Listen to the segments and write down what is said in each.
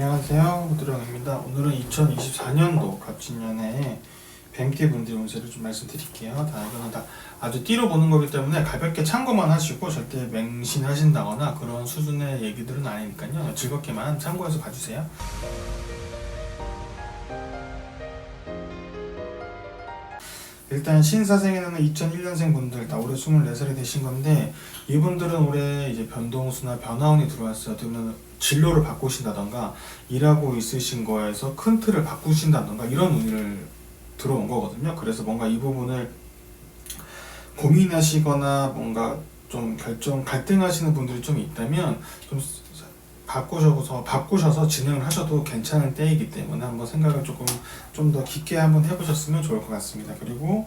안녕하세요. 호드령입니다. 오늘은 2024년도 갑진년에 뱀띠 분들 운세를 좀 말씀드릴게요. 다 이거는 다. 아주 띠로 보는 거기 때문에 가볍게 참고만 하시고 절대 맹신하신다거나 그런 수준의 얘기들은 아니니까요. 즐겁게만 참고해서 봐주세요 일단 신사생에는 2001년생 분들 다 올해 24살이 되신 건데 이분들은 올해 이제 변동수나 변화운이 들어왔어요. 그러면 진로를 바꾸신다던가 일하고 있으신 거에서 큰 틀을 바꾸신다던가 이런 운을 들어온 거거든요. 그래서 뭔가 이 부분을 고민하시거나 뭔가 좀 결정 갈등하시는 분들이 좀 있다면 좀 바꾸셔서 바꾸셔서 진행을 하셔도 괜찮은 때이기 때문에 한번 생각을 조금 좀 더 깊게 한번 해보셨으면 좋을 것 같습니다. 그리고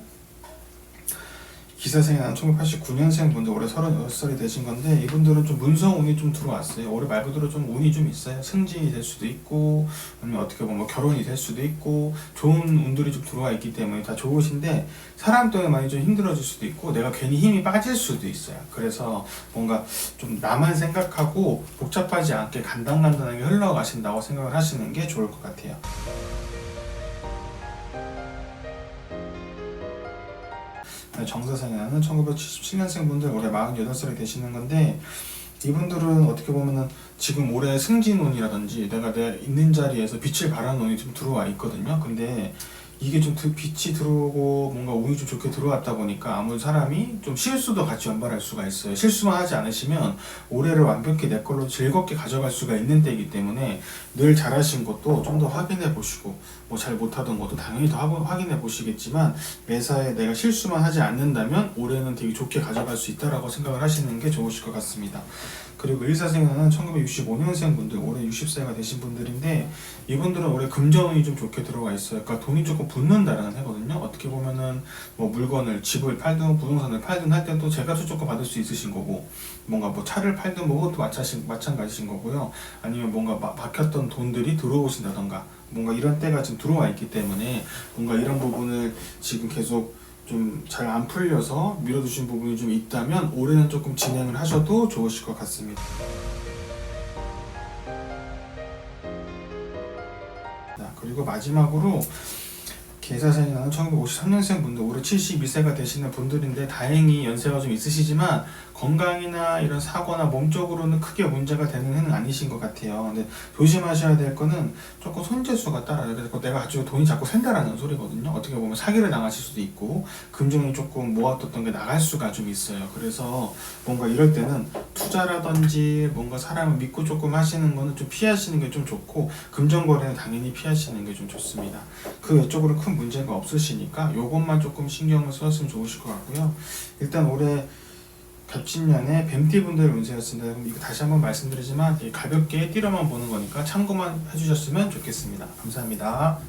기사생이 나는 1989년생 분들 올해 36살이 되신 건데 이분들은 좀 문성 운이 좀 들어왔어요. 올해 말 그대로 좀 운이 좀 있어요. 승진이 될 수도 있고 아니면 어떻게 보면 뭐 결혼이 될 수도 있고 좋은 운들이 좀 들어와 있기 때문에 다 좋으신데 사람 때문에 많이 좀 힘들어질 수도 있고 내가 괜히 힘이 빠질 수도 있어요. 그래서 뭔가 좀 나만 생각하고 복잡하지 않게 간단간단하게 흘러가신다고 생각을 하시는 게 좋을 것 같아요. 정사생이라는 1977년생 분들 올해 48살이 되시는 건데 이분들은 어떻게 보면은 지금 올해 승진운이라든지 내가 내 있는 자리에서 빛을 발하는 운이 좀 들어와 있거든요. 근데 이게 좀 드- 빛이 들어오고 뭔가 운이 좀 좋게 들어왔다 보니까 아무 사람이 좀 실수도 같이 연발할 수가 있어요. 실수만 하지 않으시면 올해를 완벽히 내 걸로 즐겁게 가져갈 수가 있는 때이기 때문에 늘 잘하신 것도 좀 더 확인해 보시고 뭐 잘 못하던 것도 당연히 더 확인해 보시겠지만 매사에 내가 실수만 하지 않는다면 올해는 되게 좋게 가져갈 수 있다라고 생각을 하시는 게 좋으실 것 같습니다. 그리고 일사생활은 1965년생 분들 올해 60세가 되신 분들인데 이분들은 올해 금전운이 좀 좋게 들어와 있어요. 그러니까 돈이 조금 붙는다라는 해거든요. 어떻게 보면은 뭐 물건을 집을 팔든 부동산을 팔든 할 때도 제값을 조금 받을 수 있으신 거고 뭔가 뭐 차를 팔든 뭐 그것도 마찬가지, 마찬가지신 거고요. 아니면 뭔가 막 박혔던 돈들이 들어오신다던가 뭔가 이런 때가 지금 들어와 있기 때문에 뭔가 이런 부분을 지금 계속 좀 잘 안 풀려서 미뤄두신 부분이 좀 있다면 올해는 조금 진행을 하셔도 좋으실 것 같습니다. 그리고 마지막으로 계사생이 나는 1953년생 분들 올해 72세가 되시는 분들인데 다행히 연세가 좀 있으시지만 건강이나 이런 사고나 몸쪽으로는 크게 문제가 되는 해는 아니신 것 같아요. 근데 조심하셔야 될 거는 조금 손재수가 따라요. 그래서 내가 가지고 돈이 자꾸 샌다라는 소리거든요. 어떻게 보면 사기를 당하실 수도 있고 금전이 조금 모아뒀던 게 나갈 수가 좀 있어요. 그래서 뭔가 이럴 때는 투자라든지 뭔가 사람을 믿고 조금 하시는 거는 좀 피하시는 게 좀 좋고 금전 거래는 당연히 피하시는 게 좀 좋습니다. 그 외적으로 큰 문제가 없으시니까 요것만 조금 신경을 썼으면 좋으실 것 같고요. 일단 올해 갑진년에 뱀띠 분들 운세였습니다. 그럼 이거 다시 한번 말씀드리지만 가볍게 띠로만 보는 거니까 참고만 해주셨으면 좋겠습니다. 감사합니다.